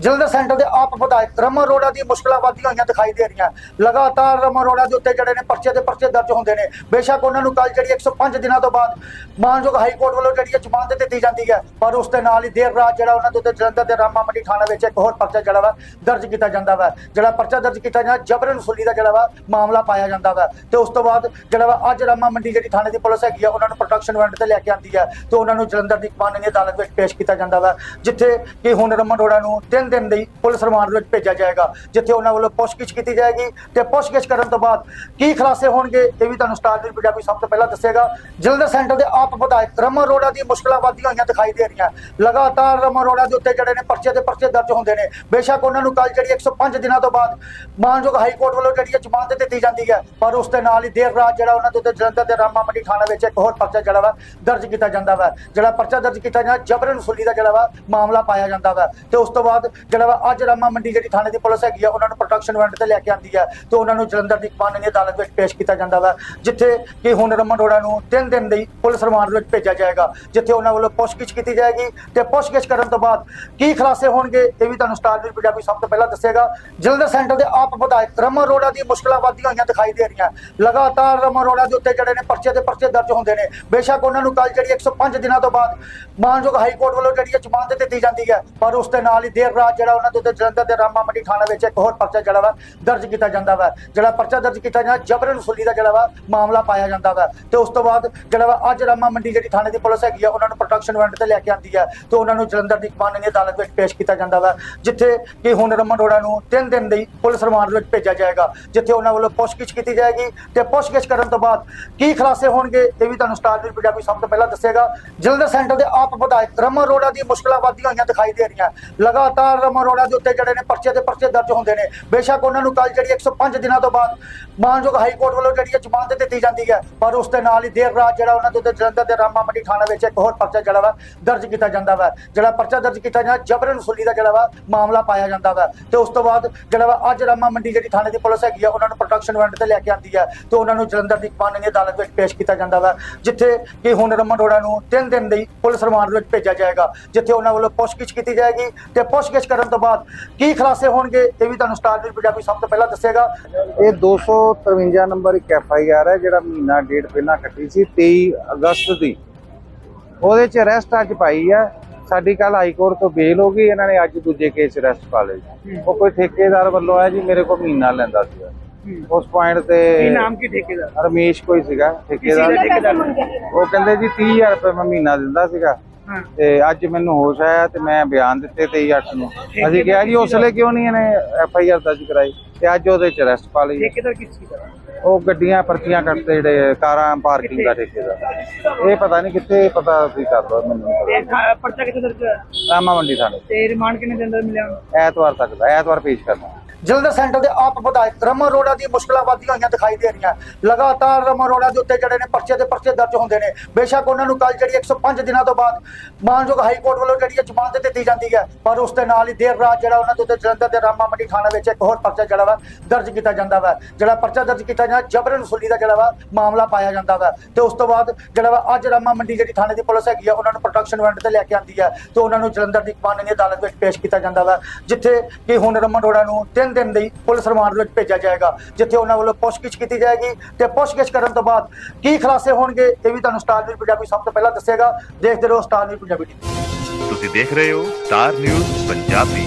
Jalandhar centre ਦੇ ਆਪ ਵਿਧਾਇਕ ਰਮਨ ਰੋੜਾ ਦੀ ਮੁਸ਼ਕਲਾਂ ਵਧਦੀਆਂ ਹੋਈਆਂ ਦਿਖਾਈ ਦੇ ਰਹੀਆਂ। ਲਗਾਤਾਰ ਰਮਨ ਰੋੜਾ ਦੇ ਉੱਤੇ ਜਿਹੜੇ ਨੇ ਪਰਚੇ ਦੇ ਪਰਚੇ ਦਰਜ ਹੁੰਦੇ ਨੇ। ਬੇਸ਼ੱਕ ਉਹਨਾਂ ਨੂੰ ਕੱਲ ਜਿਹੜੀ 105 ਦਿਨਾਂ ਤੋਂ ਬਾਅਦ ਮਾਨਯੋਗ ਹਾਈ ਕੋਰਟ ਵੱਲੋਂ ਜਿਹੜੀ ਹੈ ਜ਼ਮਾਨਤ ਦਿੱਤੀ ਜਾਂਦੀ ਹੈ। ਪਰ ਉਸ ਦੇ ਨਾਲ ਹੀ ਦੇਰ ਰਾਤ ਜਿਹੜਾ ਉਹਨਾਂ ਦੇ ਉੱਤੇ ਜਲੰਧਰ ਦੇ ਰਾਮਾ ਮੰਡੀ ਥਾਣਾ ਵਿੱਚ ਇੱਕ ਹੋਰ ਪਰਚਾ ਜਿਹੜਾ ਵਾ ਦਰਜ ਕੀਤਾ ਜਾਂਦਾ ਵਾ। ਜਿਹੜਾ ਪਰਚਾ ਦਰਜ ਕੀਤਾ ਜਾਂਦਾ ਜਬਰਨ ਵਸੂਲੀ ਦਾ ਜਿਹੜਾ ਵਾ ਮਾਮਲਾ ਪਾਇਆ ਜਾਂਦਾ ਵਾ। ਤੇ ਉਸ ਤੋਂ ਬਾਅਦ ਜਿਹੜਾ ਵਾ ਅੱਜ ਰਾਮਾ ਮੰਡੀ ਜਿਹੜੀ ਥਾਣੇ ਦੀ ਪੁਲਿਸ ਹੈਗੀ ਆ, ਉਹਨਾਂ ਨੂੰ ਪ੍ਰੋਟੈਕਸ਼ਨ ਵਾਰੰਟ ਤੇ ਲੈ ਕੇ ਆਂਦੀ ਹੈ। ਤੇ ਉਹਨਾਂ ਨੂੰ ਜਲੰਧਰ ਦੀ ਕਾਨੂੰਨੀ ਅਦਾਲਤ ਵਿੱਚ ਪੇਸ਼ ਕੀਤਾ ਜਾਂਦਾ ਵਾ। ਜਿੱਥੇ ਕਿ ਹੁਣ ਰਮਨ ਅਰੋੜਾ ਨੂੰ ਤਿੰਨ 3 ਦਿਨ ਲਈ ਪੁਲਿਸ ਰਿਮਾਂਡ ਵਿੱਚ ਭੇਜਿਆ ਜਾਏਗਾ, ਜਿੱਥੇ ਉਹਨਾਂ ਵੱਲੋਂ ਪੁੱਛਗਿੱਛ ਕੀਤੀ ਜਾਏਗੀ ਤੇ ਪੁੱਛਗਿੱਛ ਕਰਨ ਤੋਂ ਬਾਅਦ ਕੀ ਖੁਲਾਸੇ ਹੋਣਗੇ, ਇਹ ਵੀ ਤੁਹਾਨੂੰ ਸਟਾਰ ਦੀ ਪੰਜਾਬੀ ਸਭ ਤੋਂ ਪਹਿਲਾਂ ਦੱਸੇਗਾ। ਜਲੰਧਰ ਸੈਂਟਰ ਦੇ ਆਪ ਵਿਧਾਇਕ ਰਮਨ ਅਰੋੜਾ ਦੀ ਮੁਸ਼ਕਲਾਂ ਵਧਦੀਆਂ ਹੋਈਆਂ ਦਿਖਾਈ ਦੇ ਰਹੀਆਂ। ਲਗਾਤਾਰ ਰਮਨ ਅਰੋੜਾ ਦੇ ਉੱਤੇ ਜਿਹੜੇ ਨੇ ਪਰਚੇ ਦੇ ਪਰਚੇ ਦਰਜ ਹੁੰਦੇ ਨੇ। ਬੇਸ਼ੱਕ ਉਹਨਾਂ ਨੂੰ ਕੱਲ ਜਿਹੜੀ 105 ਦਿਨਾਂ ਤੋਂ ਬਾਅਦ ਮਾਨਯੋਗ ਹਾਈ ਕੋਰਟ ਵੱਲੋਂ ਜਿਹੜੀ ਹੈ ਜ਼ਮਾਨਤ ਦਿੱਤੀ ਜਾਂਦੀ ਹੈ, ਪਰ ਉਸ ਦੇ ਨਾਲ ਹੀ ਦੇਰ ਰਾਤ ਜਿਹੜਾ ਉਹਨਾਂ ਦੇ ਉੱਤੇ ਜਲੰਧਰ ਦੇ ਰਾਮਾ ਮੰਡੀ ਥਾਣਾ ਵਿੱਚ ਇੱਕ ਹੋਰ ਪਰਚਾ ਜਿਹੜਾ ਵਾ ਦਰਜ ਕੀਤਾ ਜਾਂਦਾ ਵਾ। ਜਿਹੜਾ ਪਰਚਾ ਦਰਜ ਕੀਤਾ ਜਾਂਦਾ ਜਬਰਨ ਵਸੂਲੀ ਦਾ ਜਿਹੜਾ ਵਾ ਮਾਮਲਾ ਪਾਇਆ ਜਾਂਦਾ ਵਾ। ਤੇ ਉਸ ਤੋਂ ਬਾਅਦ ਜਿਹੜਾ ਵਾ ਅੱਜ ਰਾਮਾ ਮੰਡੀ ਜਿਹੜੀ ਥਾਣੇ ਦੀ ਪੁਲਿਸ ਹੈਗੀ ਆ, ਉਹਨਾਂ ਨੂੰ ਪ੍ਰੋਟੈਕਸ਼ਨ ਵਾਰੰਟ ਤੇ ਲੈ ਕੇ ਆਂਦੀ ਹੈ ਤੇ ਉਹਨਾਂ ਨੂੰ ਜਲੰਧਰ ਦੀ ਕਾਨੂੰਨੀ ਅਦਾਲਤ ਵਿੱਚ ਪੇਸ਼ ਕੀਤਾ ਜਾਂਦਾ ਵਾ, ਜਿੱਥੇ ਕਿ ਹੁਣ ਰਮਨ ਅਰੋੜਾ ਨੂੰ ਤਿੰਨ ਦਿਨ ਲਈ ਪੁਲਿਸ ਰਿਮਾਂਡ ਵਿੱਚ ਭੇਜਿਆ ਜਾਏਗਾ, ਜਿੱਥੇ ਉਹਨਾਂ ਵੱਲੋਂ ਪੁੱਛਗਿੱਛ ਕੀਤੀ ਜਾਏਗੀ ਤੇ ਪੁੱਛਗਿੱਛ ਕਰਨ ਤੋਂ ਬਾਅਦ ਕੀ ਖੁਲਾਸੇ ਹੋਣਗੇ, ਇਹ ਵੀ ਤੁਹਾਨੂੰ ਸਟਾਰ ਦੀ ਪੰਜਾਬੀ ਸਭ ਤੋਂ ਪਹਿਲਾਂ ਦੱਸੇਗਾ। ਜਲੰਧਰ ਸੈਂਟਰ ਦੇ ਆਪ ਵਿਧਾਇਕ ਰਮਨ ਰੋੜਾ ਦੀ ਮੁਸ਼ਕਲਾਂ ਵਧਦੀਆਂ ਹੋਈਆਂ ਦਿਖਾਈ ਦੇ ਰਹੀਆਂ। ਲਗਾਤਾਰ ਰਮਨ ਅਰੋੜਾ ਦੇ ਉੱਤੇ ਜਿਹੜੇ ਨੇ ਪਰਚੇ ਦੇ ਪਰਚੇ ਦਰਜ ਹੁੰਦੇ ਨੇ। ਬੇਸ਼ੱਕ ਉਹਨਾਂ ਨੂੰ ਕੱਲ ਜਿਹੜੀ 105 ਦਿਨਾਂ ਤੋਂ ਬਾਅਦ ਮਾਨਯੋਗ ਹਾਈ ਕੋਰਟ ਵੱਲੋਂ ਜਿਹੜੀ ਹੈ ਜ਼ਮਾਨਤ ਦਿੱਤੀ ਜਾਂਦੀ ਹੈ, ਪਰ ਉਸ ਦੇ ਨਾਲ ਹੀ ਦੇਰ ਰਾਤ ਜਿਹੜਾ ਉਹਨਾਂ ਦੇ ਉੱਤੇ ਜਲੰਧਰ ਦੇ ਰਾਮਾ ਮੰਡੀ ਥਾਣਾ ਵਿੱਚ ਇੱਕ ਹੋਰ ਪਰਚਾ ਜਿਹੜਾ ਵਾ ਦਰਜ ਕੀਤਾ ਜਾਂਦਾ ਵਾ। ਜਿਹੜਾ ਪਰਚਾ ਦਰਜ ਕੀਤਾ ਜਾਂਦਾ ਜਬਰਨ ਵਸੂਲੀ ਦਾ ਜਿਹੜਾ ਵਾ ਮਾਮਲਾ ਪਾਇਆ ਜਾਂਦਾ ਵਾ। ਤੇ ਉਸ ਤੋਂ ਬਾਅਦ ਜਿਹੜਾ ਵਾ ਅੱਜ ਰਾਮਾ ਮੰਡੀ ਜਿਹੜੀ ਥਾਣੇ ਦੀ ਪੁਲਿਸ ਹੈਗੀ ਆ, ਉਹਨਾਂ ਨੂੰ ਪ੍ਰੋਟੈਕਸ਼ਨ ਵਾਰੰਟ ਤੇ ਲੈ ਕੇ ਆਂਦੀ ਹੈ ਤੇ ਉਹਨਾਂ ਨੂੰ ਜਲੰਧਰ ਦੀ ਕਾਨੂੰਨੀ ਅਦਾਲਤ ਵਿੱਚ ਪੇਸ਼ ਕੀਤਾ ਜਾਂਦਾ ਵਾ, ਜਿੱਥੇ ਕਿ ਹੁਣ ਰਮਨ ਅਰੋੜਾ ਨੂੰ 3 ਦਿਨ ਲਈ ਪੁਲਿਸ ਰਿਮਾਂਡ ਵਿੱਚ ਭੇਜਿਆ ਜਾਏਗਾ, ਜਿੱਥੇ ਉਹਨਾਂ ਵੱਲੋਂ ਪੁੱਛਗਿੱਛ ਕੀਤੀ ਜਾਏਗੀ ਤੇ ਪੁੱਛਗਿੱਛ ਕਰਨ ਤੋਂ ਬਾਅਦ ਕੀ ਖੁਲਾਸੇ ਹੋਣਗੇ ਇਹ ਵੀ ਤੁਹਾਨੂੰ ਸਟਾਰ ਦੀ ਪੰਜਾਬੀ ਸਭ ਤੋਂ ਪਹਿਲਾਂ ਦੱਸੇਗਾ। ਜਲੰਧਰ ਸੈਂਟਰ ਦੇ ਆਪ ਵਿਧਾਇਕ ਰਮਨ ਅਰੋੜਾ ਦੀ ਮੁਸ਼ਕਲਾਂ ਵਧਦੀਆਂ ਹੋਈਆਂ ਦਿਖਾਈ ਦੇ ਰਹੀਆਂ। ਲਗਾਤਾਰ ਰਮਨ ਅਰੋੜਾ ਦੇ ਉੱਤੇ ਜਿਹੜੇ ਨੇ ਪਰਚੇ ਦੇ ਪਰਚੇ ਦਰਜ ਹੁੰਦੇ ਨੇ। ਬੇਸ਼ੱਕ ਉਹਨਾਂ ਨੂੰ ਕੱਲ ਜਿਹੜੀ 105 ਦਿਨਾਂ ਤੋਂ ਬਾਅਦ ਮਾਨਯੋਗ ਹਾਈ ਕੋਰਟ ਵੱਲੋਂ ਜਿਹੜੀ ਹੈ ਜ਼ਮਾਨਤ ਦਿੱਤੀ ਜਾਂਦੀ ਹੈ। ਪਰ ਉਸ ਦੇ ਨਾਲ ਹੀ ਦੇਰ ਰਾਤ ਜਿਹੜਾ ਉਹਨਾਂ ਦੇ ਉੱਤੇ ਜਲੰਧਰ ਦੇ ਰਾਮਾ ਮੰਡੀ ਥਾਣਾ ਵਿੱਚ ਇੱਕ ਹੋਰ ਪਰਚਾ ਜਿਹੜਾ ਵਾ ਦਰਜ ਕੀਤਾ ਜਾਂਦਾ ਵਾ। ਜਿਹੜਾ ਪਰਚਾ ਦਰਜ ਕੀਤਾ ਜਾਂਦਾ ਜਬਰਨ ਵਸੂਲੀ ਦਾ ਜਿਹੜਾ ਵਾ ਮਾਮਲਾ ਪਾਇਆ ਜਾਂਦਾ ਵਾ। ਤੇ ਉਸ ਤੋਂ ਬਾਅਦ ਜਿਹੜਾ ਵਾ ਅੱਜ ਰਾਮਾ ਮੰਡੀ ਜਿਹੜੀ ਥਾਣੇ ਦੀ ਪੁਲਿਸ ਹੈਗੀ ਆ, ਉਹਨਾਂ ਨੂੰ ਪ੍ਰੋਟੈਕਸ਼ਨ ਵਾਰੰਟ ਤੇ ਲੈ ਕੇ ਆਂਦੀ ਹੈ। ਤੇ ਉਹਨਾਂ ਨੂੰ ਜਲੰਧਰ ਦੀ ਕਾਨੂੰਨੀ ਅਦਾਲਤ ਵਿੱਚ ਪੇਸ਼ ਕੀਤਾ ਜਾਂਦਾ ਵਾ, ਜਿੱਥੇ ਕਿ ਹੁਣ ਰਮਨ ਰੋੜਾ ਨੂੰ 3 ਦਿਨ ਲਈ ਪੁਲਿਸ ਰਿਮਾਂਡ ਵਿੱਚ ਭੇਜਿਆ ਜਾਏਗਾ, ਜਿੱਥੇ ਉਹਨਾਂ ਵੱਲੋਂ ਪੁੱਛਗਿੱਛ ਕੀਤੀ ਜਾਏਗੀ। ਤੇ ਪੁੱਛਗਿੱਛ ਕਰਨ ਤੋਂ ਬਾਅਦ ਕੀ ਖੁਲਾਸੇ ਹੋਣਗੇ ਇਹ ਵੀ ਤੁਹਾਨੂੰ ਸਟਾਰ ਦੀ ਪੰਜਾਬੀ ਸਭ ਤੋਂ ਪਹਿਲਾਂ ਦੱਸੇਗਾ। ਇਹ 253 ਨੰਬਰ ਇੱਕ ਐਫ ਆਈ ਆਰ ਹੈ ਜਿਹੜਾ ਮਹੀਨਾ ਡੇਢ ਪਹਿਲਾਂ ਕੱਟੀ ਸੀ 23 ਅਗਸਤ ਦੀ। ਉਹਦੇ ਚ ਅਰੈਸਟ ਅੱਜ ਪਾਈ ਹੈ ਸਾਡੀ ਕੱਲ ਹਾਈ ਕੋਰਟ ਤੋਂ ਬੇਲ ਹੋ ਗਈ ਇਹਨਾਂ ਨੇ ਅੱਜ ਦੂਜੇ ਕੇਸ ਅਰੈਸਟ ਪਾ ਲਈ ਉਹ ਕੋਈ ਠੇਕੇਦਾਰ ਵੱਲੋਂ ਹੈ ਜੀ ਮੇਰੇ ਕੋਲ ਮਹੀਨਾ ਲੈਂਦਾ ਸੀ ਉਸ ਪੁਆਇੰਟ ਤੇ ਕੀ ਨਾਮ ਕੀ ਠੇਕੇਦਾਰ? ਰਮੇਸ਼ ਕੋਈ ਸੀਗਾ ਠੇਕੇਦਾਰ। ਉਹ ਕਹਿੰਦੇ ਜੀ 30000 ਰੁਪਏ ਮੈਂ ਮਹੀਨਾ ਦਿੰਦਾ ਸੀਗਾ। ਤੇ ਅੱਜ ਮੈਨੂੰ ਹੋਸ਼ ਆਇਆ ਤੇ ਮੈਂ ਬਿਆਨ ਦਿੱਤੇ 23 ਨੂੰ। ਅਸੀਂ ਕਿਹਾ ਜੀ ਉਸ ਵੇਲੇ ਕਿਉਂ ਨਹੀਂ ਇਹਨੇ ਐਫ ਆਈ ਆਰ ਦਰਜ ਕਰਾਈ? ਤੇ ਅੱਜ ਉਹਦੇ ਚ ਅਰੈਸਟ ਪਾ ਲਈ। ਠੇਕੇਦਾਰ ਕਿਸ ਚੀਜ਼ ਦਾ? ਉਹ ਗੱਡੀਆਂ ਪਰਚੀਆਂ ਕੱਟਦੇ ਜਿਹੜੇ ਕਾਰਾਂ ਪਾਰਕਿੰਗ ਦਾ ਠੇਕੇਦਾਰ। ਇਹ ਪਤਾ ਨਹੀਂ ਕਿੱਥੇ ਪਤਾ ਤੁਸੀਂ ਕਰ ਲਓ ਮੈਨੂੰ ਤੇ ਪਰਚਾ ਕਿੱਥੇ ਦਰਜ ਹੋਇਆ? ਰਾਮਾ ਮੰਡੀ ਥਾਣੇ। ਤੇ ਰਿਮਾਂਡ ਕਿੰਨੇ ਦਿਨ ਦਾ ਮਿਲਿਆ ਐਤਵਾਰ ਤੱਕ ਦਾ ਐਤਵਾਰ ਪੇਸ਼ ਕਰਨਾ। ਜਲੰਧਰ ਸੈਂਟਰ ਦੇ ਆਪ ਵਿਧਾਇਕ ਰਮਨ ਅਰੋੜਾ ਦੀ ਮੁਸ਼ਕਲਾਂ ਵਧਦੀਆਂ ਹੋਈਆਂ ਦਿਖਾਈ ਦੇ ਰਹੀਆਂ। ਲਗਾਤਾਰ ਰਮਨ ਅਰੋੜਾ ਦੇ ਉੱਤੇ ਜਿਹੜੇ ਨੇ ਪਰਚੇ ਦੇ ਪਰਚੇ ਦਰਜ ਹੁੰਦੇ ਨੇ। ਬੇਸ਼ੱਕ ਉਹਨਾਂ ਨੂੰ ਕੱਲ ਜਿਹੜੀ 105 ਦਿਨਾਂ ਤੋਂ ਬਾਅਦ ਮਾਨਯੋਗ ਹਾਈ ਕੋਰਟ ਵੱਲੋਂ ਜਿਹੜੀ ਹੈ ਜ਼ਮਾਨਤ ਦਿੱਤੀ ਜਾਂਦੀ ਹੈ। ਪਰ ਉਸ ਦੇ ਨਾਲ ਹੀ ਦੇਰ ਰਾਤ ਜਿਹੜਾ ਉਹਨਾਂ ਦੇ ਉੱਤੇ ਜਲੰਧਰ ਦੇ ਰਾਮਾ ਮੰਡੀ ਥਾਣਾ ਵਿੱਚ ਇੱਕ ਹੋਰ ਪਰਚਾ ਜਿਹੜਾ ਵਾ ਦਰਜ ਕੀਤਾ ਜਾਂਦਾ ਵਾ। ਜਿਹੜਾ ਪਰਚਾ ਦਰਜ ਕੀਤਾ ਜਾਂਦਾ ਜਬਰਨ ਵਸੂਲੀ ਦਾ ਜਿਹੜਾ ਵਾ ਮਾਮਲਾ ਪਾਇਆ ਜਾਂਦਾ ਵਾ। ਤੇ ਉਸ ਤੋਂ ਬਾਅਦ ਜਿਹੜਾ ਵਾ ਅੱਜ ਰਾਮਾ ਮੰਡੀ ਜਿਹੜੀ ਥਾਣੇ ਦੀ ਪੁਲਿਸ ਹੈਗੀ ਆ, ਉਹਨਾਂ ਨੂੰ ਪ੍ਰੋਟੈਕਸ਼ਨ ਵਾਰੰਟ ਤੇ ਲੈ ਕੇ ਆਂਦੀ ਹੈ। ਤੇ ਉਹਨਾਂ ਨੂੰ ਜਲੰਧਰ ਦੀ ਕਾਨੂੰਨੀ ਅਦਾਲਤ ਵਿੱਚ ਪੇਸ਼ ਕੀਤਾ ਜਾਂਦਾ ਵਾ। ਜਿੱਥੇ ਕਿ ਹੁਣ ਰਮਨ ਰੋੜਾ ਨੂੰ ਤਿੰਨ ਦਿਨ ਲਈ ਪੁਲਿਸ ਰਿਮਾਂਡ ਵਿੱਚ ਭੇਜਿਆ ਜਾਏਗਾ, ਜਿੱਥੇ ਉਹਨਾਂ ਵੱਲੋਂ ਪੁੱਛਗਿੱਛ ਕੀਤੀ ਜਾਏਗੀ ਤੇ ਪੁੱਛਗਿੱਛ ਕਰਨ ਤੋਂ ਬਾਅਦ ਕੀ ਖੁਲਾਸੇ ਹੋਣਗੇ, ਇਹ ਵੀ ਤੁਹਾਨੂੰ ਸਟਾਰ ਨਿਊਜ਼ ਪੰਜਾਬੀ ਸਭ ਤੋਂ ਪਹਿਲਾਂ ਦੱਸੇਗਾ। ਦੇਖਦੇ ਰਹੋ ਸਟਾਰ ਨਿਊਜ਼ ਪੰਜਾਬੀ TV ਤੁਸੀਂ ਦੇਖ ਰਹੇ ਹੋ ਸਟਾਰ ਨਿਊਜ਼ ਪੰਜਾਬੀ।